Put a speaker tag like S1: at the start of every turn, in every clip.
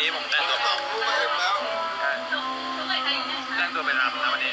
S1: นี้ผมแต่ง
S2: ตัว
S1: สปแล้ว แต่งตัวเป็นรำ
S2: นะวันนี้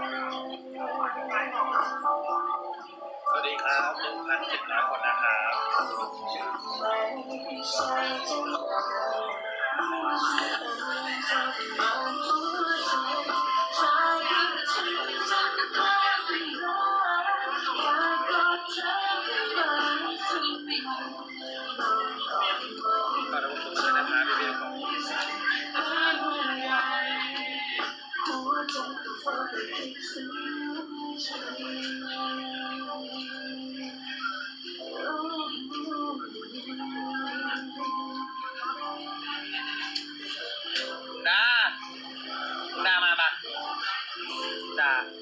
S2: ครับ
S1: รักเจ็
S2: บรักหมดนะครับ
S1: ขอ
S2: บคุณนะครับพี่เบลขอ
S1: ง
S2: Thank you.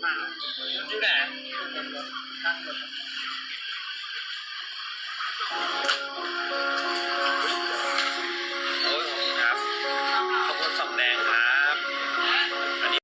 S2: มอยู่ไหน